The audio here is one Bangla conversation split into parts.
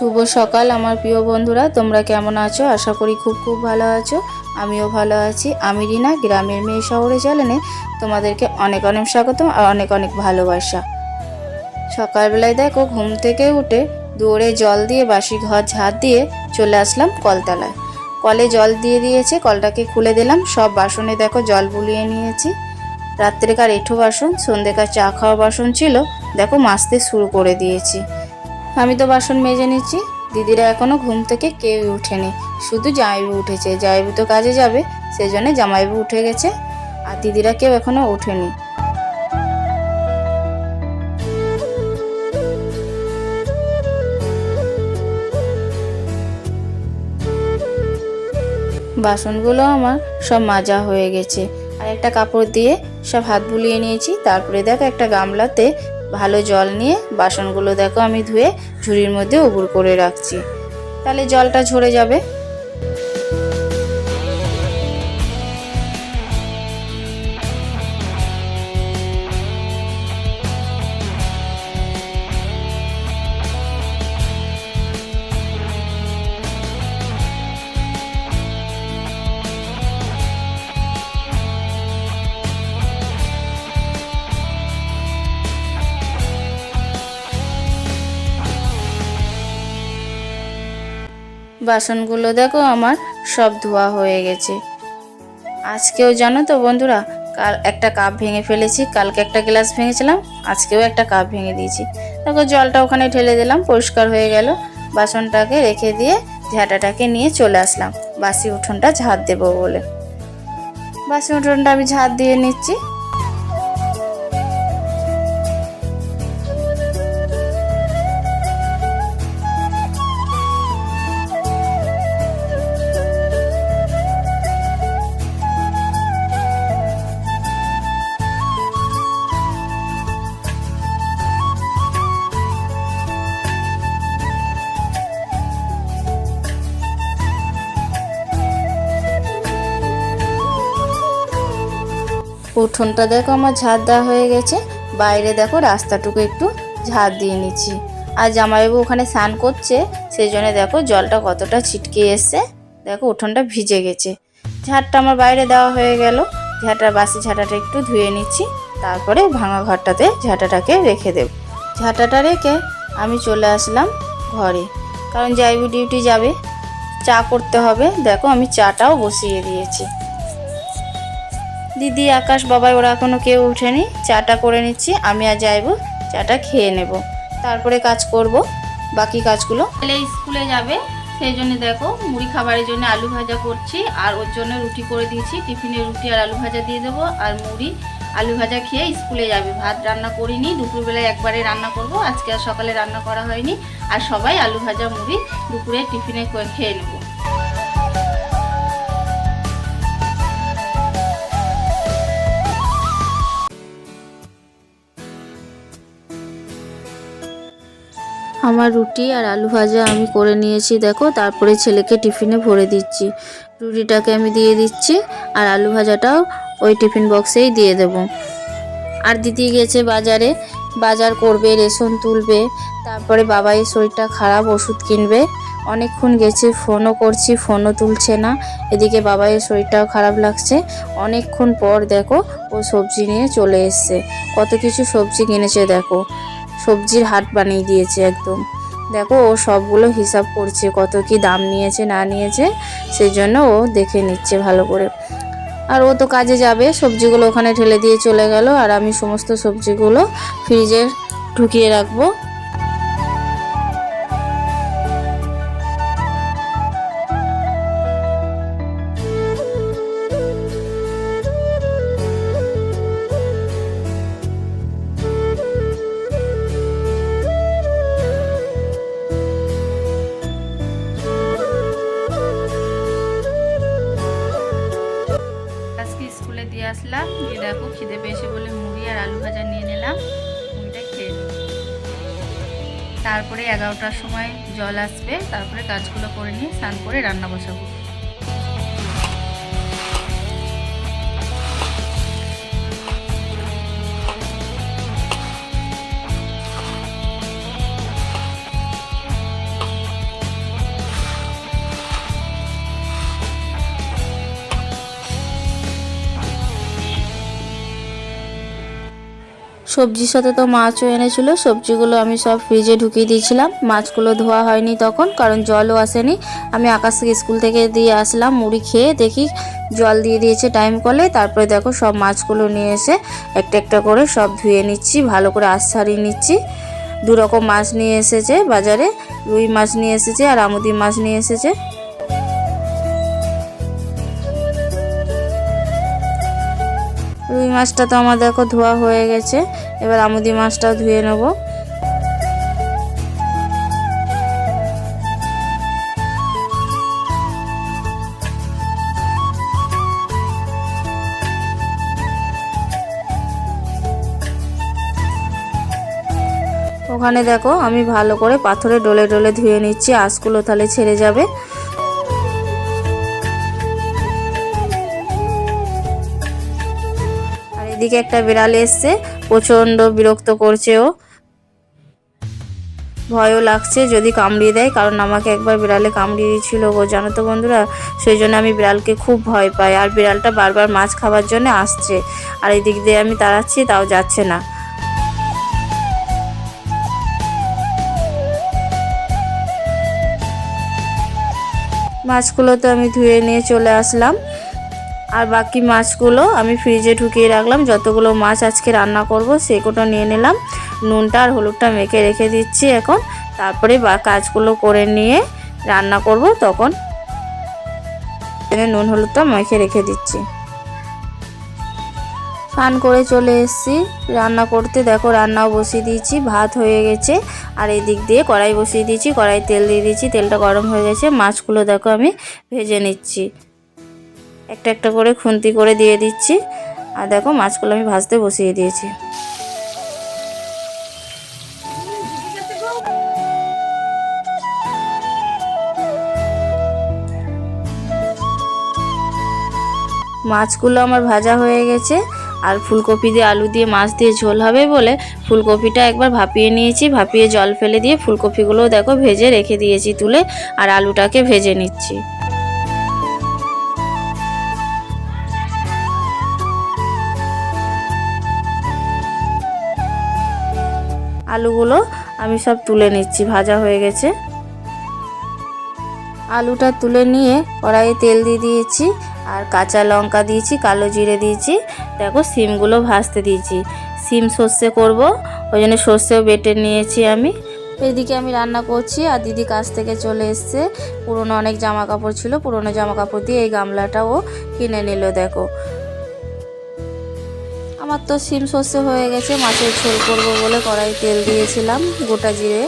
শুভ সকাল, আমার প্রিয় বন্ধুরা। তোমরা কেমন আছো? আশা করি খুব খুব ভালো আছো। আমিও ভালো আছি। আমি রিনা, গ্রামের মেয়ে শহরে চ্যানেলে তোমাদেরকে অনেক অনেক স্বাগতম আর অনেক অনেক ভালোবাসা। সকালবেলায় দেখো, ঘুম থেকে উঠে দৌড়ে জল দিয়ে, বাসি ঘর ঝাড় দিয়ে চলে আসলাম কলতলায়। কলে জল দিয়ে দিয়েছে, কলটাকে খুলে দিলাম। সব বাসনে দেখো, জল বুলিয়ে নিয়েছি। রাত্রেকার এঁঠো বাসন, সন্ধ্যেকার চা খাওয়া বাসন ছিল। দেখো, মাজতে শুরু করে দিয়েছি। আমি তো বাসন মেজে নিচ্ছি। দিদিরা এখনও ঘুম থেকে কেউই উঠেনি শুধু জামাইবু উঠেছে। জামাইবু তো কাজে যাবে সেই জন্য জামাইবু উঠে গেছে। আর দিদিরা কেউ এখনও ওঠেনি। বাসনগুলো আমার সব মাজা হয়ে গেছে। আর একটা কাপড় দিয়ে সব হাত বুলিয়ে নিয়েছি। তারপরে দেখো একটা গামলাতে ভালো জল নিয়ে বাসনগুলো দেখো আমি ধুয়ে ঝুড়ির মধ্যে উবুর করে রাখছি। তাহলে জলটা ঝরে যাবে। বাসনগুলো দেখো, আমার সব ধোয়া হয়ে গেছে। আজকেও জানো তো বন্ধুরা, কাল একটা কাপ ভেঙে ফেলেছি, কালকে একটা গ্লাস ভেঙেছিলাম, আজকেও একটা কাপ ভেঙে দিয়েছি। দেখো, জলটা ওখানে ঢেলে দিলাম, পরিষ্কার হয়ে গেল। বাসনটাকে রেখে দিয়ে ঝাঁটাটাকে নিয়ে চলে আসলাম। বাসি উঠোনটা ঝাড় দেবো বলে। বাসি উঠোনটা আমি ঝাড় দিয়ে নিচ্ছি। উঠোনটা দেখো, আমার ঝাড় দেওয়া হয়ে গেছে। বাইরে দেখো, রাস্তাটুকু একটু ঝাড় দিয়ে নিচ্ছি। আর জামাইবাবু ওখানে স্নান করছে সেই জন্য দেখো জলটা কতটা ছিটকে এসছে। দেখো, উঠোনটা ভিজে গেছে। ঝাড়টা আমার বাইরে দেওয়া হয়ে গেল। ঝাঁটা, বাসি ঝাঁটাটা একটু ধুয়ে নিচ্ছি। তারপরে ভাঙা ঘরটাতে ঝাঁটাটাকে রেখে দেব। ঝাঁটাটা রেখে আমি চলে আসলাম ঘরে। কারণ জাইবু ডিউটি যাবে, চা করতে হবে। দেখো, আমি চাটাও বসিয়ে দিয়েছি। দিদি, আকাশ, বাবাই, ওরা এখনও কেউ উঠেনি। চাটা করে নিচ্ছি, আমি আর যাইব, চাটা খেয়ে নেব। তারপরে কাজ করব, বাকি কাজগুলো। ছেলে স্কুলে যাবে, সেই জন্য দেখো, মুড়ি খাবারের জন্য আলু ভাজা করছি, আর ওর জন্য রুটি করে দিয়েছি। টিফিনে রুটি আর আলু ভাজা দিয়ে দেবো, আর মুড়ি, আলু ভাজা খেয়ে স্কুলে যাবে। ভাত রান্না করিনি, দুপুরবেলায় একবারে রান্না করব, আজকে আর সকালে রান্না করা হয়নি। আর সবাই আলু ভাজা, মুড়ি দুপুরে টিফিনে খেয়ে নেব। আমার রুটি আর আলু ভাজা আমি করে নিয়েছি, দেখো। তারপরে ছেলেকে টিফিনে ভরে দিচ্ছি। রুটিটাকে আমি দিয়ে দিচ্ছি আর আলু ভাজাটাও ওই টিফিন বক্সেই দিয়ে দেব। আর দিদি গেছে বাজারে। বাজার করবে, রেশন তুলবে। তারপরে বাবাইয়ের শরীরটা খারাপ, ওষুধ কিনবে। অনেকক্ষণ গেছে, ফোনও করছি, ফোনও তুলছে না। এদিকে বাবাইয়ের শরীরটাও খারাপ লাগছে। অনেকক্ষণ পর দেখো ও সবজি নিয়ে চলে এসছে। কত কিছু সবজি কিনেছে, দেখো। সবজির হাট বানিয়ে দিয়েছে একদম। দেখো, ও সবগুলো হিসাব করছে, কত কি দাম নিয়েছে, না নিয়েছে, সেই জন্য ও দেখে নিচ্ছে ভালো করে। আর ও তো কাজে যাবে, সবজিগুলো ওখানে ঠেলে দিয়ে চলে গেল, আর আমি সমস্ত সবজিগুলো ফ্রিজে ঢুকিয়ে রাখব। তারপরে এগারোটার সময় জল আসবে তারপরে কাজগুলো করে নিয়ে স্নান করে রান্না বসাবো। সবজির সাথে তো মাছও এনেছিল, সবজিগুলো আমি সব ফ্রিজে ঢুকিয়ে দিয়েছিলাম। মাছগুলো ধোয়া হয়নি তখন, কারণ জলও আসেনি। আমি আকাশ থেকে স্কুল থেকে দিয়ে আসলাম, মুড়ি খেয়ে দেখি জল দিয়ে দিয়েছে টাইম কলে। তারপরে দেখো সব মাছগুলো নিয়ে এসে একটা একটা করে সব ধুয়ে নিচ্ছি, ভালো করে আশ ছাড়িয়ে নিচ্ছি। দু রকম মাছ নিয়ে এসেছে বাজারে, রুই মাছ নিয়ে এসেছে আর আমুদি মাছ নিয়ে এসেছে। মাছটা তো আমার দেখো ধোয়া হয়ে গেছে। এবার আমুদি মাছটাও ধুয়ে নেব। ওখানে দেখো, আমি ভালো করে পাথরে ডলে ডলে ধুয়ে নিচ্ছি, আঁশগুলো তাহলে ছেড়ে যাবে। আর এদিকে একটা বিড়াল এসছে, প্রচণ্ড বিরক্ত করছে ও। ভয়ও লাগছে যদি কামড়িয়ে দেয়, কারণ আমাকে একবার বিড়ালে কামড়িয়ে দিয়েছিল গো, জানো তো বন্ধুরা? সেই জন্য আমি বিড়ালকে খুব ভয় পাই। আর বিড়ালটা বারবার মাছ খাবার জন্য আসছে। আর এই দিক দিয়ে আমি তাড়াচ্ছি তাও যাচ্ছে না। মাছগুলো তো আমি ধুয়ে নিয়ে চলে আসলাম। আর বাকি মাছগুলো আমি ফ্রিজে ঢুকিয়ে রাখলাম। যতগুলো মাছ আজকে রান্না করব, সেগুলো নিয়ে নিলাম। নুনটা আর হলুদটা মেখে রেখে দিচ্ছি এখন। তারপরে বা কাজগুলো করে নিয়ে রান্না করব তখন। নুন, হলুদটা মেখে রেখে দিচ্ছি। স্নান করে চলে এসেছি। রান্না করতে দেখো, রান্নাও বসিয়ে দিয়েছি। ভাত হয়ে গেছে। আর এই দিক দিয়ে কড়াই বসিয়ে দিয়েছি। কড়াই তেল দিয়ে দিয়েছি। তেলটা গরম হয়ে গেছে। মাছগুলো দেখো আমি ভেজে নিচ্ছি। একটা একটা করে খুন্তি করে দিয়ে দিচ্ছি। আর দেখো, মাছগুলো আমি ভাজতে বসিয়ে দিয়েছি। মাছগুলো আমার ভাজা হয়ে গেছে। আর ফুলকপি দিয়ে আলু দিয়ে মাছ দিয়ে ঝোল হবে বলে ফুলকপিটা একবার ভাপিয়ে নিয়েছি। ভাপিয়ে জল ফেলে দিয়ে ফুলকপিগুলোও দেখো, ভেজে রেখে দিয়েছি তুলে। আর আলুটাকে ভেজে নিচ্ছি। আলুগুলো আমি সব তুলে নিচ্ছি, ভাজা হয়ে গেছে। আলুটা তুলে নিয়ে কড়াইয়ে তেল দিয়ে দিয়েছি আর কাঁচা লঙ্কা দিয়েছি, কালো জিরে দিয়েছি। দেখো সিমগুলো ভাজতে দিয়েছি। সিম সর্ষে করব, ওই জন্য সর্ষেও বেটে নিয়েছি আমি। এদিকে আমি রান্না করছি আর দিদি কাছ থেকে চলে এসছে। পুরনো অনেক জামা কাপড় ছিল, পুরনো জামা কাপড় দিয়ে এই গামলাটাও কিনে নিল, দেখো। আমার তো সিম সর্ষে হয়ে গেছে, মাছের ঝোল করব বলে কড়াই তেল দিয়েছিলাম, গোটা জিরে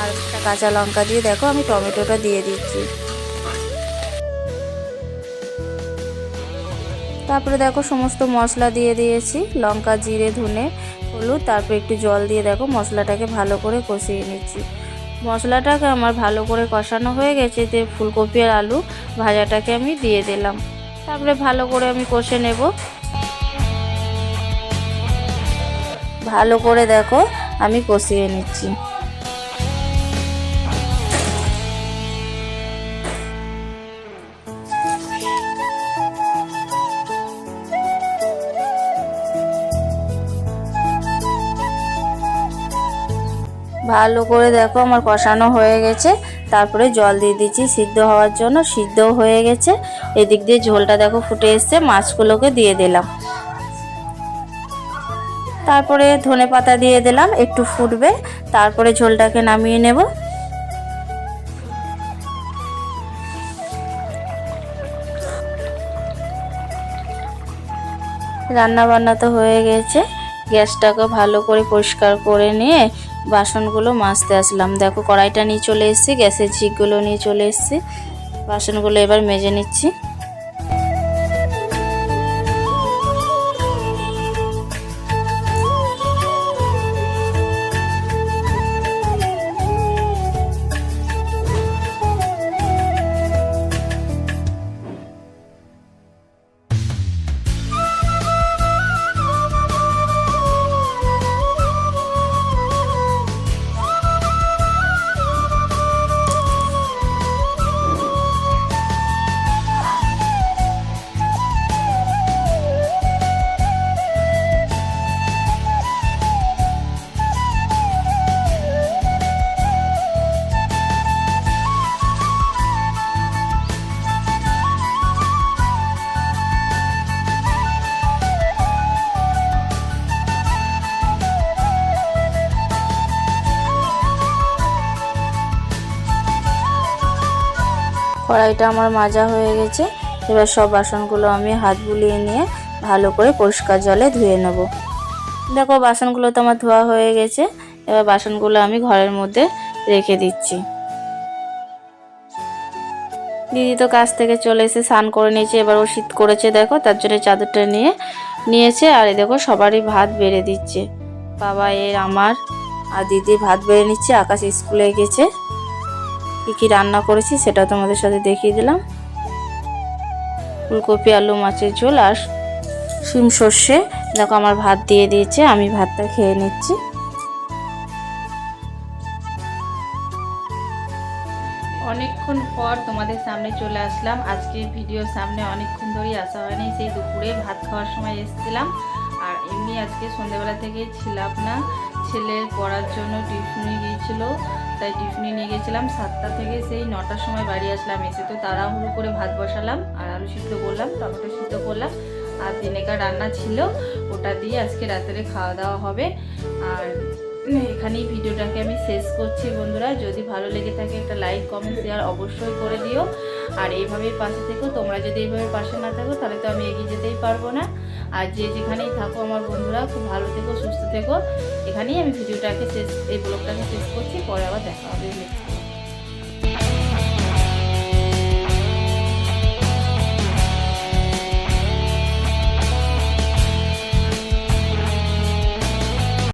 আর একটা কাঁচা লঙ্কা দিয়ে। দেখো আমি টমেটোটা দিয়ে দিচ্ছি। তারপরে দেখো সমস্ত মশলা দিয়ে দিয়েছি, লঙ্কা, জিরে, ধুনে, হলুদ, তারপরে একটু জল দিয়ে দেখো মশলাটাকে ভালো করে কষিয়ে নিচ্ছি। মশলাটাকে আমার ভালো করে কষানো হয়ে গেছে যে ফুলকপি আর আলু ভাজাটাকে আমি দিয়ে দিলাম। তারপরে ভালো করে আমি কষে নেব। ভালো করে দেখো, আমি কষিয়ে নিচ্ছি। ভালো করে দেখো, আমার কষানো হয়ে গেছে। তারপরে জল দিয়ে দিচ্ছি, সিদ্ধ হওয়ার জন্য সিদ্ধও হয়ে গেছে। এদিক দিয়ে ঝোলটা দেখো ফুটে এসছে, মাছগুলোকে দিয়ে দিলাম। তারপরে ধনে পাতা দিয়ে দিলাম, একটু ফুটবে। তারপরে ঝোলটাকে নামিয়ে নেব। রান্না বান্না তো হয়ে গেছে। গ্যাসটাকে ভালো করে পরিষ্কার করে নিয়ে বাসনগুলো মাজতে আসলাম। দেখো, কড়াইটা নিয়ে চলে এসেছি, গ্যাসের ঝিকগুলো নিয়ে চলে এসেছি। বাসনগুলো এবার মেজে নিচ্ছি। কড়াইটা আমার মাজা হয়ে গেছে। এবার সব বাসনগুলো আমি হাত বুলিয়ে নিয়ে ভালো করে পরিষ্কার জলে ধুয়ে নেব। দেখো বাসনগুলো তো আমার ধোয়া হয়ে গেছে। এবার বাসনগুলো আমি ঘরের মধ্যে রেখে দিচ্ছি। দিদি তো কাছ থেকে চলে এসে স্নান করে নিয়েছে, এবার ও শীত করেছে দেখো, তার জন্য চাদরটা নিয়ে নিয়েছে আর দেখো সবারই ভাত বেড়ে দিচ্ছে। বাবা এর, আমার আর দিদি ভাত বেড়ে নিচ্ছে, আকাশ স্কুলে গেছে। কী কী রান্না করেছি সেটা তোমাদের সাথে দেখিয়ে দিলাম। ফুলকপি, আলু, মাছের ঝোল আর শিম সর্ষে। দেখো আমার ভাত দিয়ে দিয়েছে, আমি ভাতটা খেয়ে নিচ্ছি। অনেকক্ষণ পর তোমাদের সামনে চলে আসলাম। আজকে ভিডিওর সামনে অনেকক্ষণ ধরেই আসা হয়নি, সেই দুপুরে ভাত খাওয়ার সময় এসেছিলাম। আর এমনি আজকে সন্ধ্যেবেলা থেকে ছিলাম না। ছেলের পড়ার জন্য টিউশনি গিয়েছিল, তাই টিউশনি নিয়ে গেছিলাম। সাতটা থেকে সেই নটার সময় বাড়ি আসলাম। এসে তো তাড়াহুড়ো করে ভাত বসালাম, আর আলু সিদ্ধ করলাম, টমেটো সিদ্ধ করলাম, আর দিনেকার রান্না ছিল। ওটা দিয়ে আজকে রাত্রে খাওয়া দাওয়া হবে। আর এখানেই ভিডিওটাকে আমি শেষ করছি বন্ধুরা। যদি ভালো লেগে থাকে একটা লাইক, কমেন্ট, শেয়ার অবশ্যই করে দিও। আর এইভাবেই পাশে থেকো। তোমরা যদি এইভাবে পাশে না থাকো, তাহলে তো আমি এগিয়ে যেতেই পারব না। আর যে যেখানেই থাকো, আমার বন্ধুরা, খুব ভালো থেকো, সুস্থ থেকো। এখানেই আমি ভিডিওটাকে শেষ, এই ব্লগটাকে শেষ করছি। পরে আবার দেখা হবে নেক্সট